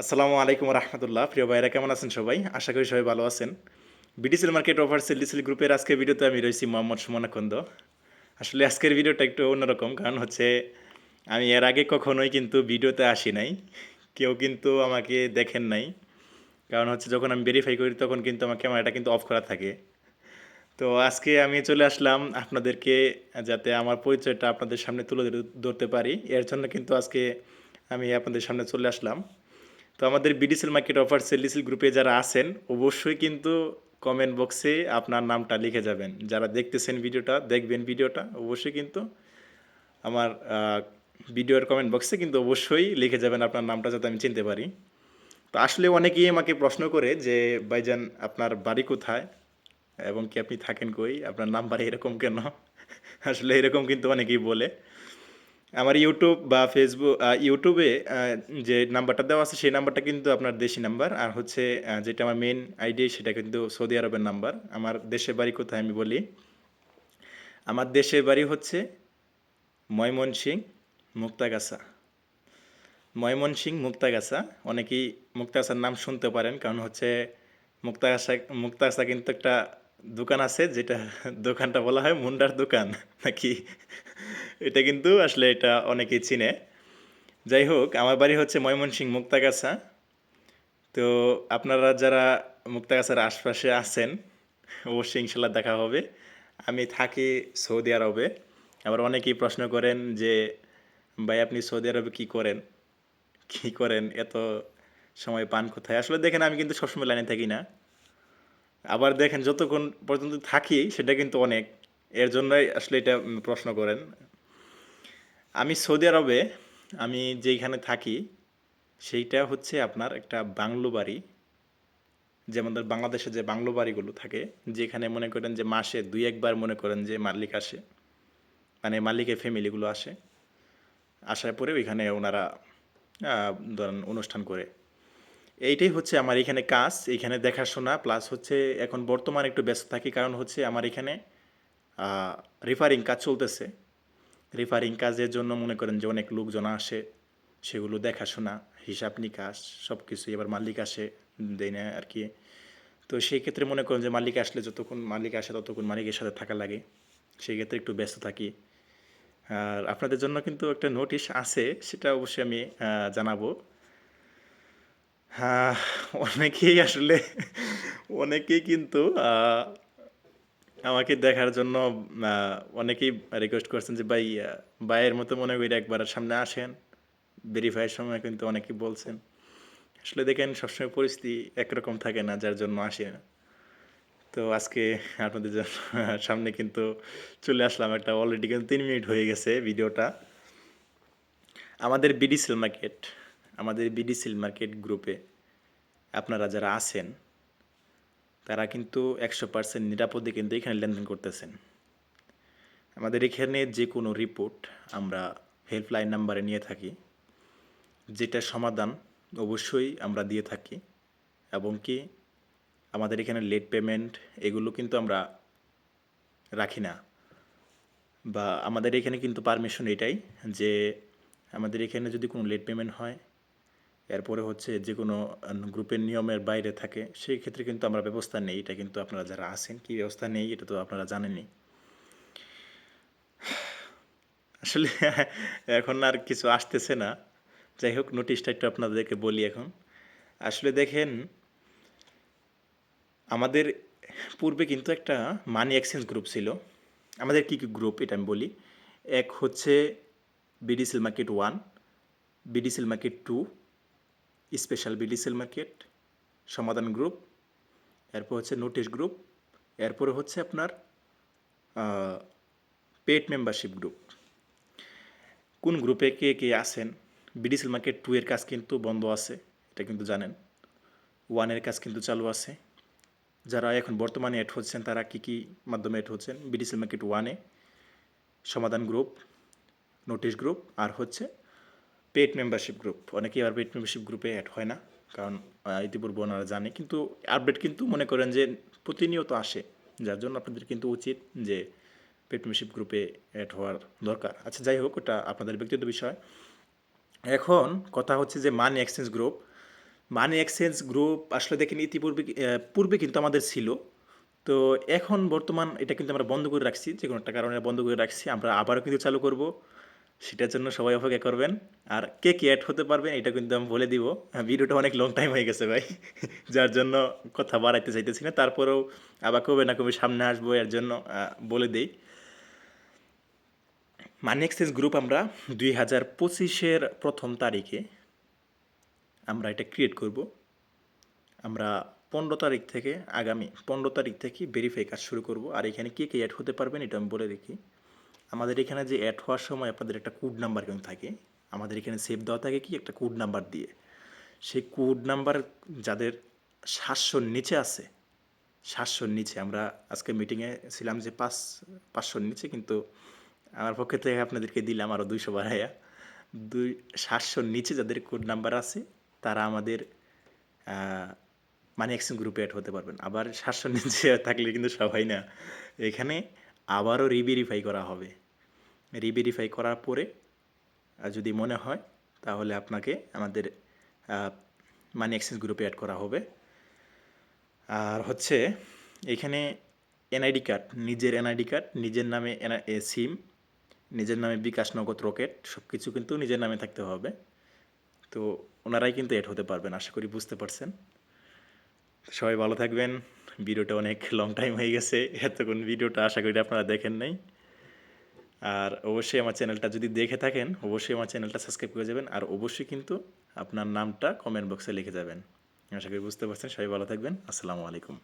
আসসালামু আলাইকুম রহমতুল্লাহ। প্রিয় ভাইরা কেমন আছেন সবাই? আশা করি সবাই ভালো আছেন। বিডিসিল মার্কেট অফার সেল গ্রুপের আজকের ভিডিওতে আমি রয়েছি মোহাম্মদ সুমনা খন্দ আসলে আজকের ভিডিওটা একটু অন্যরকম, কারণ হচ্ছে আমি এর আগে কখনোই কিন্তু ভিডিওতে আসি নাই। কেউ কিন্তু আমাকে দেখেন নাই। কারণ হচ্ছে যখন আমি ভেরিফাই করি, তখন কিন্তু আমার ক্যামেরাটা কিন্তু অফ করা থাকে। তো আজকে আমি চলে আসলাম আপনাদেরকে যাতে আমার পরিচয়টা আপনাদের সামনে তুলে ধরতে পারি। এর জন্য কিন্তু আজকে আমি আপনাদের সামনে চলে আসলাম। তো আমাদের বিডিসেল মার্কেট অফার সেলিসেল গ্রুপে যারা আছেন, অবশ্যই কিন্তু কমেন্ট বক্সে আপনার নামটা লিখে যাবেন। যারা দেখতেছেন ভিডিওটা, দেখবেন ভিডিওটা, অবশ্যই কিন্তু আমার ভিডিওর কমেন্ট বক্সে কিন্তু অবশ্যই লিখে যাবেন আপনার নামটা যাতে আমি চিনতে পারি। তো আসলে অনেকেই আমাকে প্রশ্ন করে যে, ভাইজান, আপনার বাড়ি কোথায়? এবং কি আপনি থাকেন কই? আপনার নাম্বার এরকম কেন? আসলে এরকম কিন্তু অনেকেই বলে। আমার ইউটিউব বা ফেসবুক ইউটিউবে যে নাম্বারটা দেওয়া আছে, সেই নাম্বারটা কিন্তু আপনার দেশি নাম্বার আর হচ্ছে যেটা আমার মেন আইডি সেটা কিন্তু সৌদি আরবের নাম্বার আমার দেশের বাড়ি কোথায় আমি বলি? আমার দেশের বাড়ি হচ্ছে ময়মনসিং, মুক্তাগাছা। ময়মনসিং, মুক্তাগাছা। অনেকেই মুক্তাগাছার নাম শুনতে পারেন, কারণ হচ্ছে মুক্তাগাছা মুক্তাগাছা কিন্তু একটা দোকান আছে যেটা দোকানটা বলা হয় মুন্ডার দোকান নাকি? এটা কিন্তু আসলে এটা অনেকেই চিনে। যাই হোক, আমার বাড়ি হচ্ছে ময়মনসিং মুক্তাগাছা। তো আপনারা যারা মুক্তাগাছার আশপাশে আছেন, অবশ্যই ইনশাল্লাহ দেখা হবে। আমি থাকি সৌদি আরবে। আবার অনেকেই প্রশ্ন করেন যে, ভাই, আপনি সৌদি আরবে কী করেন? কী করেন? এত সময় পান কোথায়? আসলে দেখেন, আমি কিন্তু সবসময় লাইনে থাকি না। আবার দেখেন যতক্ষণ পর্যন্ত থাকি, সেটা কিন্তু অনেক। এর জন্যই আসলে এটা প্রশ্ন করেন। আমি সৌদি আরবে, আমি যেইখানে থাকি, সেইটা হচ্ছে আপনার একটা বাংলো বাড়ি। যেমন ধর বাংলাদেশে যে বাংলো বাড়িগুলো থাকে, যেখানে মনে করেন যে মাসে দুই একবার মনে করেন যে মালিক আসে মানে মালিকের ফ্যামিলিগুলো আসে। আসার পরে ওইখানে ওনারা ধরেন অনুষ্ঠান করে। এইটাই হচ্ছে আমার এখানে কাজ, এখানে দেখাশোনা প্লাস হচ্ছে এখন বর্তমানে একটু ব্যস্ত থাকি, কারণ হচ্ছে আমার এখানে রিফারিং কাজ চলতেছে। রিফারিং কাজের জন্য মনে করেন যে অনেক লোকজন আসে, সেগুলো দেখাশোনা, হিসাব নিকাশ সব কিছুই এবার মালিক আসে, দেয় না আর কি তো সেই ক্ষেত্রে মনে করেন যে মালিক আসলে যতক্ষণ মালিক আসে, ততক্ষণ মালিকের সাথে থাকা লাগে। সেই ক্ষেত্রে একটু ব্যস্ত থাকি। আর আপনাদের জন্য কিন্তু একটা নোটিশ আছে, সেটা অবশ্যই আমি জানাব। অনেকেই আসলে, অনেকেই কিন্তু আমাকে দেখার জন্য অনেকেই রিকোয়েস্ট করছেন যে, ভাই ভাইয়ের মতো মনে করি একবার সামনে আসেন ভেরিফাইয়ের সময় কিন্তু অনেকেই বলছেন। আসলে দেখেন, সবসময় পরিস্থিতি একরকম থাকে না, যার জন্য আসে না। তো আজকে আপনাদের জন্য সামনে কিন্তু চলে আসলাম একটা অলরেডি কিন্তু তিন মিনিট হয়ে গেছে ভিডিওটা। আমাদের বিডি সেল মার্কেট আমাদের বিডি সেল মার্কেট গ্রুপে আপনারা যারা আছেন, তারা কিন্তু একশো পার্সেন্ট নিরাপদে কিন্তু এখানে লেনদেন করতেছেন। আমাদের এখানে যে কোনো রিপোর্ট আমরা হেল্পলাইন নাম্বারে নিয়ে থাকি, যেটা সমাধান অবশ্যই আমরা দিয়ে থাকি, এবং কি আমাদের এখানে লেট পেমেন্ট এগুলো কিন্তু আমরা রাখি না। বা আমাদের এখানে কিন্তু পারমিশন এটাই যে আমাদের এখানে যদি কোনো লেট পেমেন্ট হয় এরপরে হচ্ছে যে কোনো গ্রুপের নিয়মের বাইরে থাকে, সেই ক্ষেত্রে কিন্তু আমরা ব্যবস্থা নেই। এটা কিন্তু আপনারা যারা আছেন, কি ব্যবস্থা নেই, এটা তো আপনারা জানেনই। আসলে এখন আর কিছু আসতেছে না। যাই হোক নোটিশটা একটু আপনাদেরকে বলি এখন। আসলে দেখেন, আমাদের পূর্বে কিন্তু একটা মানি এক্সচেঞ্জ গ্রুপ ছিল। আমাদের কী কী গ্রুপ এটা আমি বলি। এক হচ্ছে BD sell market one BD sell market two special BD BD sell market, সমাধান গ্রুপ, এরপর হচ্ছে নোটিশ গ্রুপ, এরপরে হচ্ছে আপনার পেড মেম্বারশিপ গ্রুপ। কোন গ্রুপে কে কে আছেন? বিডিসেল মার্কেট টু এর কাজ কিন্তু বন্ধ আছে, এটা কিন্তু জানেন। ওয়ানের কাজ কিন্তু চালু আছে। যারা এখন বর্তমানে এড হচ্ছেন, তারা কী কী মাধ্যমে এড হচ্ছেন? বিডিসেল মার্কেট ওয়ানে সমাধান গ্রুপ, নোটিশ গ্রুপ, আর হচ্ছে পেড মেম্বারশিপ গ্রুপ অনেকেই আর পেড মেম্বারশিপ গ্রুপে অ্যাড হয় না, কারণ ইতিপূর্বে ওনারা জানে, কিন্তু আপডেট কিন্তু মনে করেন যে প্রতিনিয়ত আসে। যার জন্য আপনাদের কিন্তু উচিত যে পেড মেম্বারশিপ গ্রুপে অ্যাড হওয়ার দরকার। আচ্ছা যাই হোক, ওটা আপনাদের ব্যক্তিগত বিষয়। এখন কথা হচ্ছে যে money exchange group money exchange group আসলে দেখেন ইতিপূর্বে পূর্বে কিন্তু আমাদের ছিল। তো এখন বর্তমান এটা কিন্তু আমরা বন্ধ করে রাখছি যে কোনো একটা কারণে বন্ধ করে রাখছি। আমরা আবারও কিন্তু চালু করব। সেটার জন্য সবাই অপেক্ষা করবেন। আর কে কে অ্যাড হতে পারবেন এটা কিন্তু আমি বলে দিব। হ্যাঁ, ভিডিওটা অনেক লং টাইম হয়ে গেছে ভাই। যার জন্য কথা বাড়াইতে চাইতেছি না। তারপরেও আবার কবে না কবে সামনে আসব এর জন্য বলে দিই। মানি এক্সচেঞ্জ গ্রুপ আমরা দুই হাজার পঁচিশের প্রথম তারিখে আমরা এটা ক্রিয়েট করব। আমরা পনেরো তারিখ থেকে আগামী পনেরো তারিখ থেকে ভেরিফাই কাজ শুরু করব। আর এখানে কে কে অ্যাড হতে পারবেন এটা আমি বলে দেখি। আমাদের এখানে যে অ্যাড হওয়ার সময় আপনাদের একটা কোড নাম্বার কিন্তু থাকে, আমাদের এখানে সেভ দেওয়া থাকে কি? একটা কোড নাম্বার দিয়ে। সেই কোড নাম্বার যাদের সাতশোর নিচে আছে, সাতশোর নিচে, আমরা আজকে মিটিংয়ে ছিলাম যে পাঁচ, পাঁচশোর নিচে, কিন্তু আমার পক্ষে থেকে আপনাদেরকে দিলাম আরও দুইশো বাড়াইয়া। দুই, সাতশোর নিচে যাদের কোড নাম্বার আছে, তারা আমাদের মানে এক্সচেঞ্জ গ্রুপে অ্যাড হতে পারবেন। আবার সাতশোর নিচে থাকলে কিন্তু সবাই না। এখানে আবারও রিভেরিফাই করা হবে। রিভেরিফাই করার পরে যদি মনে হয়, তাহলে আপনাকে আমাদের মানি এক্সচেঞ্জ গ্রুপে অ্যাড করা হবে। আর হচ্ছে, এখানে এনআইডি কার্ড, নিজের এনআইডি কার্ড, নিজের নামে সিম, নিজের নামে বিকাশ নগদ রকেট সব কিছু কিন্তু নিজের নামে থাকতে হবে। তো ওনারাই কিন্তু অ্যাড হতে পারবেন, আশা করি বুঝতে পারছেন। সবাই ভালো থাকবেন। ভিডিওটা অনেক লং টাইম হয়ে গেছে, এতক্ষণ ভিডিওটা আশা করি আপনারা দেখেন নাই। আর অবশ্যই আমার চ্যানেলটা যদি দেখে থাকেন, অবশ্যই আমার চ্যানেলটা সাবস্ক্রাইব করে যাবেন, আর অবশ্যই কিন্তু আপনার নামটা কমেন্ট বক্সে লিখে যাবেন। আশা করি বুঝতে পারছেন, সবাই ভালো থাকবেন, আসসালামু আলাইকুম।